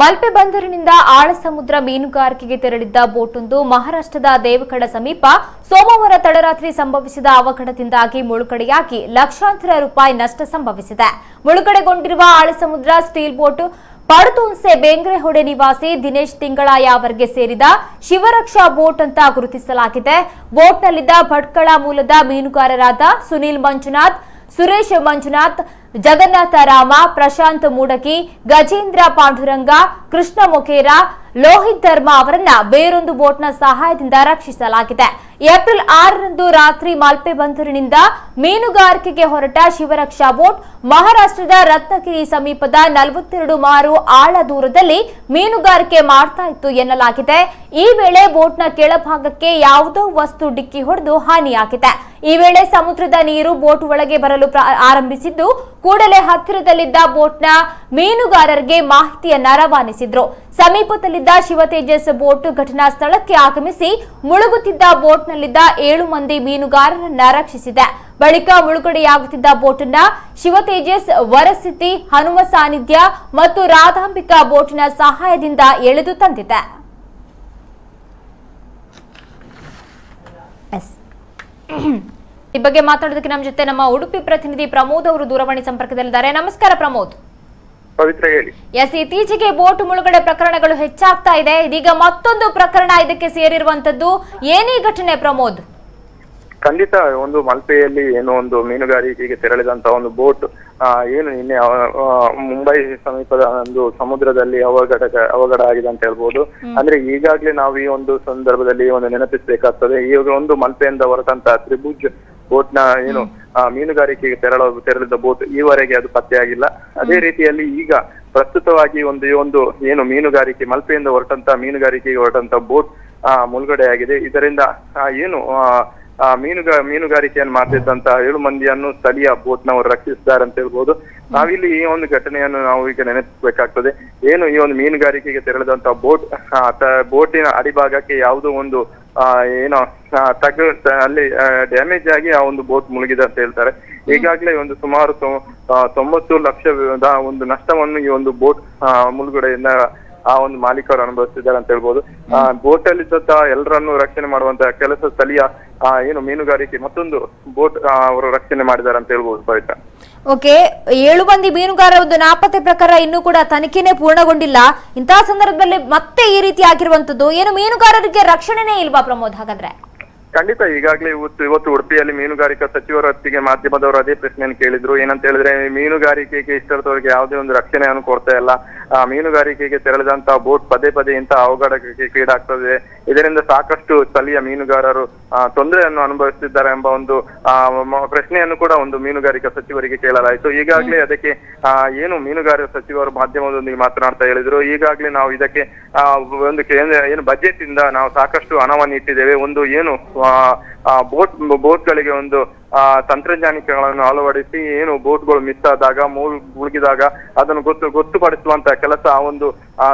ಮಲ್ಪೆ ಬಂದರಿನಿಂದ ಆಳ ಸಮುದ್ರ ಮೀನುಗಾರಿಕೆಗೆ ತೆರಳಿದ್ದ ಬೋಟೊಂದು ಮಹಾರಾಷ್ಟ್ರದ ದೇವಗಢ ಸಮೀಪ ಸೋಮವಾರ ತಡರಾತ್ರಿ ಸಂಭವಿಸಿದ ಅವಘಡದಿಂದಾಗಿ ಮುಳುಗಡೆಯಾಗಿ ಲಕ್ಷಾಂತರ ರೂಪಾಯಿ ನಷ್ಟ ಸಂಭವಿಸಿದೆ. ಮುಳುಗಡೆಗೊಂಡಿರುವ ಆಳ ಸಮುದ್ರ ಸ್ಟೀಲ್ ಬೋಟ್ ಪಡತುನ್ಸೆ ಬೇಂಗ್ರೆಹೊಡೆ ನಿವಾಸಿ ದಿನೇಶ್ ತಿಂಗಳಾಯ ಅವರಿಗೆ ಸೇರಿದ ಶಿವರಕ್ಷಾ ಬೋಟ್ ಅಂತ ಗುರುತಿಸಲಾಗಿದೆ. ಬೋಟ್ನಲ್ಲಿದ್ದ ಭಟ್ಕಳ ಮೂಲದ ಮೀನುಗಾರರಾದ ಸುನೀಲ್ ಮಂಜುನಾಥ್, ಸುರೇಶ್ ಮಂಜುನಾಥ್ జగన్నాథ రామ ప్రశాంత్ మూడకి గజేంద్ర పాండురంగ కృష్ణ మొకేరా ಲೋಹಿತ್ ಧರ್ಮ ಅವರನ್ನ ಬೇರೊಂದು ಬೋಟ್ನ ಸಹಾಯದಿಂದ ರಕ್ಷಿಸಲಾಗಿದೆ. ಏಪ್ರಿಲ್ ಆರರಂದು ರಾತ್ರಿ ಮಾಲ್ಪೆ ಬಂದರಿನಿಂದ ಮೀನುಗಾರಿಕೆಗೆ ಹೊರಟ ಶಿವರಕ್ಷಾ ಬೋಟ್ ಮಹಾರಾಷ್ಟ್ರದ ರತ್ನಗಿರಿ ಸಮೀಪದ ನಲವತ್ತೆರಡು ಮಾರು ಆಳ ದೂರದಲ್ಲಿ ಮೀನುಗಾರಿಕೆ ಮಾಡ್ತಾ ಇತ್ತು ಎನ್ನಲಾಗಿದೆ. ಈ ವೇಳೆ ಬೋಟ್ನ ಕೆಳಭಾಗಕ್ಕೆ ಯಾವುದೋ ವಸ್ತು ಡಿಕ್ಕಿ ಹೊಡೆದು ಹಾನಿಯಾಗಿದೆ. ಈ ವೇಳೆ ಸಮುದ್ರದ ನೀರು ಬೋಟ್ ಒಳಗೆ ಬರಲು ಆರಂಭಿಸಿದ್ದು, ಕೂಡಲೇ ಹತ್ತಿರದಲ್ಲಿದ್ದ ಬೋಟ್ನ ಮೀನುಗಾರರಿಗೆ ಮಾಹಿತಿಯನ್ನ ರವಾನಿಸಿದ್ರು. ಸಮೀಪದಲ್ಲಿದ್ದ ಶಿವತೇಜಸ್ ಬೋಟ್ ಘಟನಾ ಸ್ಥಳಕ್ಕೆ ಆಗಮಿಸಿ ಮುಳುಗುತ್ತಿದ್ದ ಬೋಟ್ನಲ್ಲಿದ್ದ ಏಳು ಮಂದಿ ಮೀನುಗಾರರನ್ನ ರಕ್ಷಿಸಿದೆ. ಬಳಿಕ ಮುಳುಗಡೆಯಾಗುತ್ತಿದ್ದ ಬೋಟ್ನ ಶಿವತೇಜಸ್ ವರಸ್ಥಿತಿ ಹನುಮ ಸಾನ್ನಿಧ್ಯ ಮತ್ತು ರಾಧಾಂಬಿಕಾ ಬೋಟ್ನ ಸಹಾಯದಿಂದ ಎಳೆದು ತಂದಿದೆ. ಈ ಬಗ್ಗೆ ಮಾತಾಡೋದಕ್ಕೆ ನಮ್ಮ ಜೊತೆ ನಮ್ಮ ಉಡುಪಿ ಪ್ರತಿನಿಧಿ ಪ್ರಮೋದ್ ಅವರು ದೂರವಾಣಿ ಸಂಪರ್ಕದಲ್ಲಿದ್ದಾರೆ. ನಮಸ್ಕಾರ ಪ್ರಮೋದ್. ಪವಿತ್ರ ಹೇಳಿ. ಎಸ್ ಇತ್ತೀಚೆಗೆ ಬೋಟ್ ಮುಳುಗಡೆ ಪ್ರಕರಣಗಳು ಹೆಚ್ಚಾಗ್ತಾ ಇದೆ. ಇದೀಗ ಮತ್ತೊಂದು ಪ್ರಕರಣ ಇದಕ್ಕೆ ಸೇರಿರುವಂತದ್ದು ಏನೇ ಘಟನೆ ಪ್ರಮೋದ್? ಖಂಡಿತ ಒಂದು ಮಲ್ಪೆಯಲ್ಲಿ ಏನೋ ಒಂದು ಮೀನುಗಾರಿಕೆಗೆ ತೆರಳಿದಂತ ಒಂದು ಬೋಟ್ ಏನು ನಿನ್ನೆ ಮುಂಬೈ ಸಮೀಪದ ಒಂದು ಸಮುದ್ರದಲ್ಲಿ ಅವಘಡ ಅವಘಡ ಆಗಿದೆ ಅಂತ ಹೇಳ್ಬೋದು. ಅಂದ್ರೆ ಈಗಾಗ್ಲೇ ನಾವು ಈ ಒಂದು ಸಂದರ್ಭದಲ್ಲಿ ಒಂದು ನೆನಪಿಸಬೇಕಾಗ್ತದೆ. ಈಗ ಒಂದು ಮಲ್ಪೆಯಿಂದ ಹೊರಟಂತ ತ್ರಿಭುಜ್ ಬೋಟ್ನ ಏನು ಮೀನುಗಾರಿಕೆಗೆ ತೆರಳ ತೆರಳಿದ ಬೋಟ್ ಈವರೆಗೆ ಅದು ಪತ್ತೆಯಾಗಿಲ್ಲ ಅದೇ ರೀತಿಯಲ್ಲಿ ಈಗ ಪ್ರಸ್ತುತವಾಗಿ ಒಂದು ಈ ಒಂದು ಏನು ಮೀನುಗಾರಿಕೆ ಮಲ್ಪೆಯಿಂದ ಹೊರಟಂತ ಮೀನುಗಾರಿಕೆಗೆ ಹೊರಟಂತ ಬೋಟ್ ಆ ಮುಳುಗಡೆಯಾಗಿದೆ. ಇದರಿಂದ ಏನು ಆ, ಮೀನುಗಾ ಮೀನುಗಾರಿಕೆಯನ್ನು ಮಾಡ್ತಿದ್ದಂತ ಏಳು ಮಂದಿಯನ್ನು ಸ್ಥಳೀಯ ಬೋಟ್ ನವರು ರಕ್ಷಿಸಿದ್ದಾರೆ ಅಂತ ಹೇಳ್ಬೋದು. ನಾವಿಲ್ಲಿ ಈ ಒಂದು ಘಟನೆಯನ್ನು ನಾವು ಈಗ ನೆನೆಸಬೇಕಾಗ್ತದೆ ಏನು ಈ ಒಂದು ಮೀನುಗಾರಿಕೆಗೆ ತೆರಳಿದಂತ ಬೋಟ್ ಬೋಟಿನ ಅಡಿಭಾಗಕ್ಕೆ ಯಾವುದೋ ಒಂದು ಏನೋ ಆ, ತಗ ಅಲ್ಲಿ ಡ್ಯಾಮೇಜ್ ಆಗಿ ಆ ಒಂದು ಬೋಟ್ ಮುಳುಗಿದೆ ಅಂತ ಹೇಳ್ತಾರೆ. ಈಗಾಗಲೇ ಒಂದು ಸುಮಾರು ತೊಂಬತ್ತು ಲಕ್ಷದ ಒಂದು ನಷ್ಟವನ್ನು ಈ ಒಂದು ಬೋಟ್ ಮುಳುಗಡೆಯಿಂದ ಆ ಒಂದು ಮಾಲೀಕರು ಅನುಭವಿಸಿದ್ದಾರೆ ಅಂತ ಹೇಳ್ಬೋದು. ಆ ಬೋಟ್ ಅಲ್ಲಿ ಎಲ್ಲರನ್ನು ರಕ್ಷಣೆ ಮಾಡುವಂತ ಕೆಲಸ ಸ್ಥಳೀಯ ಏನು ಮೀನುಗಾರಿಕೆ ಮತ್ತೊಂದು ಬೋಟ್ ಅವರು ರಕ್ಷಣೆ ಮಾಡಿದ್ದಾರೆ ಅಂತ ಹೇಳ್ಬೋದು ಪವಿತ್ರ ಓಕೆ ಏಳು ಮಂದಿ ಮೀನುಗಾರರದ್ದು ನಾಪತ್ತೆ ಪ್ರಕಾರ ಇನ್ನೂ ಕೂಡ ತನಿಖೆನೇ ಪೂರ್ಣಗೊಂಡಿಲ್ಲ. ಇಂತಹ ಸಂದರ್ಭದಲ್ಲಿ ಮತ್ತೆ ಈ ರೀತಿ ಆಗಿರುವಂತದ್ದು ಏನು ಮೀನುಗಾರರಿಗೆ ರಕ್ಷಣೆನೇ ಇಲ್ವಾ ಪ್ರಮೋದ್ ಹಾಗಾದ್ರೆ? ಖಂಡಿತ ಈಗಾಗಲೇ ಇವತ್ತು ಇವತ್ತು ಉಡುಪಿಯಲ್ಲಿ ಮೀನುಗಾರಿಕಾ ಸಚಿವರ ಹೊತ್ತಿಗೆ ಮಾಧ್ಯಮದವರು ಅದೇ ಪ್ರಶ್ನೆಯನ್ನು ಕೇಳಿದ್ರು. ಏನಂತ ಹೇಳಿದ್ರೆ ಮೀನುಗಾರಿಕೆಗೆ ಇಷ್ಟರದವರಿಗೆ ಯಾವುದೇ ಒಂದು ರಕ್ಷಣೆಯನ್ನು ಕೊಡ್ತಾ ಇಲ್ಲ. ಮೀನುಗಾರಿಕೆಗೆ ತೆರಳಿದಂತ ಬೋಟ್ ಪದೇ ಪದೇ ಇಂತಹ ಅವಘಡಕ್ಕೆ ಕೀಡಾಗ್ತದೆ. ಇದರಿಂದ ಸಾಕಷ್ಟು ಸ್ಥಳೀಯ ಮೀನುಗಾರರು ತೊಂದರೆಯನ್ನು ಅನುಭವಿಸುತ್ತಿದ್ದಾರೆ ಎಂಬ ಒಂದು ಪ್ರಶ್ನೆಯನ್ನು ಕೂಡ ಒಂದು ಮೀನುಗಾರಿಕಾ ಸಚಿವರಿಗೆ ಕೇಳಲಾಯಿತು. ಈಗಾಗಲೇ ಅದಕ್ಕೆ ಏನು ಮೀನುಗಾರಿಕಾ ಸಚಿವರು ಮಾಧ್ಯಮದೊಂದಿಗೆ ಮಾತನಾಡ್ತಾ ಹೇಳಿದ್ರು. ಈಗಾಗಲೇ ನಾವು ಇದಕ್ಕೆ ಒಂದು ಕೇಂದ್ರ ಏನು ಬಜೆಟ್ ಇಂದ ನಾವು ಸಾಕಷ್ಟು ಹಣವನ್ನು ಇಟ್ಟಿದ್ದೇವೆ. ಒಂದು ಏನು ಬೋಟ್ ಬೋಟ್ಗಳಿಗೆ ಒಂದು ತಂತ್ರಜ್ಞಾನಿಕಗಳನ್ನು ಅಳವಡಿಸಿ ಏನು ಬೋಟ್ಗಳು ಮಿಸ್ ಆದಾಗ ಮೂಲ್ ಮುಳುಗಿದಾಗ ಅದನ್ನು ಗೊತ್ತು ಗೊತ್ತುಪಡಿಸುವಂತ ಕೆಲಸ ಆ ಒಂದು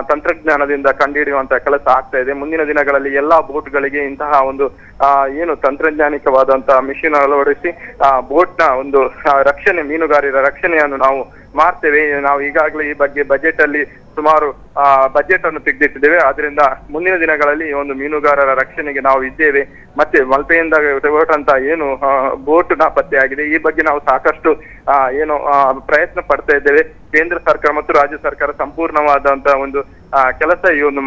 ತಂತ್ರಜ್ಞಾನದಿಂದ ಕಂಡುಹಿಡಿಯುವಂತ ಕೆಲಸ ಆಗ್ತಾ ಇದೆ. ಮುಂದಿನ ದಿನಗಳಲ್ಲಿ ಎಲ್ಲಾ ಬೋಟ್ಗಳಿಗೆ ಇಂತಹ ಒಂದು ಆ, ಏನು ತಂತ್ರಜ್ಞಾನಿಕವಾದಂತಹ ಮಿಷಿನ್ ಅಳವಡಿಸಿ ಆ ಬೋಟ್ನ ಒಂದು ರಕ್ಷಣೆ ಮೀನುಗಾರರ ರಕ್ಷಣೆಯನ್ನು ನಾವು ಮಾಡ್ತೇವೆ. ನಾವು ಈಗಾಗಲೇ ಈ ಬಗ್ಗೆ ಬಜೆಟ್ ಅಲ್ಲಿ ಸುಮಾರು ಬಜೆಟ್ ಅನ್ನು ತೆಗೆದಿಟ್ಟಿದ್ದೇವೆ. ಆದ್ರಿಂದ ಮುಂದಿನ ದಿನಗಳಲ್ಲಿ ಒಂದು ಮೀನುಗಾರರ ರಕ್ಷಣೆಗೆ ನಾವು ಇದ್ದೇವೆ. ಮತ್ತೆ ಮಲ್ಪೆಯಿಂದ ಅಂತ ಏನು ಬೋಟ್ ನಾಪತ್ತೆಯಾಗಿದೆ ಈ ಬಗ್ಗೆ ನಾವು ಸಾಕಷ್ಟು ಏನು ಪ್ರಯತ್ನ ಪಡ್ತಾ ಇದ್ದೇವೆ. ಕೇಂದ್ರ ಸರ್ಕಾರ ಮತ್ತು ರಾಜ್ಯ ಸರ್ಕಾರ ಸಂಪೂರ್ಣವಾದಂತಹ ಒಂದು ಕೆಲಸ ಈ ಒಂದು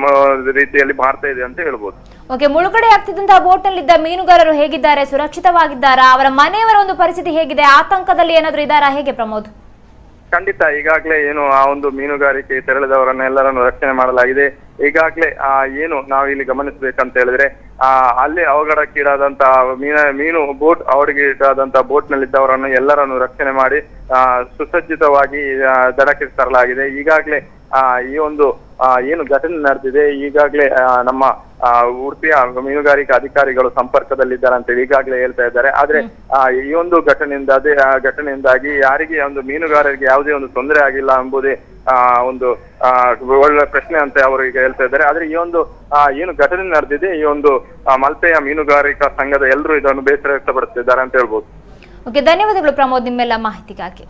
ರೀತಿಯಲ್ಲಿ ಮಾಡ್ತಾ ಇದೆ ಅಂತ ಹೇಳ್ಬೋದು. ಓಕೆ, ಮುಳುಗಡೆ ಆಗ್ತಿದ್ದಂತಹ ಬೋಟ್ ನಲ್ಲಿದ್ದ ಮೀನುಗಾರರು ಹೇಗಿದ್ದಾರೆ? ಸುರಕ್ಷಿತವಾಗಿದ್ದಾರಾ? ಅವರ ಮನೆಯವರ ಒಂದು ಪರಿಸ್ಥಿತಿ ಹೇಗಿದೆ? ಆತಂಕದಲ್ಲಿ ಏನಾದ್ರು ಇದ್ದಾರಾ? ಹೇಗೆ ಪ್ರಮೋದ್? ಖಂಡಿತ ಈಗಾಗಲೇ ಏನು ಆ ಒಂದು ಮೀನುಗಾರಿಕೆ ತೆರಳಿದವರನ್ನ ಎಲ್ಲರನ್ನು ರಕ್ಷಣೆ ಮಾಡಲಾಗಿದೆ. ಈಗಾಗಲೇ ಆ ಏನು ನಾವು ಇಲ್ಲಿ ಗಮನಿಸಬೇಕಂತ ಹೇಳಿದ್ರೆ, ಆ ಅಲ್ಲಿ ಅವಘಡಕ್ಕೀಡಾದಂತಹ ಮೀನ, ಮೀನು ಬೋಟ್ ಅವಘಡಕ್ಕೀಡಾದಂತ ಬೋಟ್ ನಲ್ಲಿದ್ದವರನ್ನು ಎಲ್ಲರನ್ನು ರಕ್ಷಣೆ ಮಾಡಿ, ಆ, ಸುಸಜ್ಜಿತವಾಗಿ ದಡಕ್ಕೆ ತರಲಾಗಿದೆ. ಈಗಾಗಲೇ, ಆ, ಈ ಒಂದು ಏನು ಘಟನೆ ನಡೆದಿದೆ. ಈಗಾಗಲೇ ನಮ್ಮ ಉಡುಪಿಯ ಮೀನುಗಾರಿಕಾ ಅಧಿಕಾರಿಗಳು ಸಂಪರ್ಕದಲ್ಲಿದ್ದಾರೆ ಅಂತ ಈಗಾಗಲೇ ಹೇಳ್ತಾ ಇದ್ದಾರೆ. ಆದ್ರೆ ಈ ಒಂದು ಘಟನೆಯಿಂದ ಅದೇ ಘಟನೆಯಿಂದಾಗಿ ಯಾರಿಗೆ ಒಂದು ಮೀನುಗಾರರಿಗೆ ಯಾವುದೇ ಒಂದು ತೊಂದರೆ ಆಗಿಲ್ಲ ಎಂಬುದೇ ಆ ಒಂದು ಆ ಒಳ್ಳೆ ಪ್ರಶ್ನೆ ಅಂತ ಅವರು ಈಗ ಹೇಳ್ತಾ ಇದ್ದಾರೆ. ಆದ್ರೆ ಈ ಒಂದು ಏನು ಘಟನೆ ನಡೆದಿದೆ ಈ ಒಂದು ಮಲ್ಪೆಯ ಮೀನುಗಾರಿಕಾ ಸಂಘದ ಎಲ್ಲರೂ ಇದನ್ನು ಬೇಸರ ವ್ಯಕ್ತಪಡಿಸುತ್ತಿದ್ದಾರೆ ಅಂತ ಹೇಳ್ಬೋದು. ಓಕೆ ಧನ್ಯವಾದಗಳು ಪ್ರಮೋದ್ ನಿಮ್ಮೆಲ್ಲ ಮಾಹಿತಿಗಾಗಿ.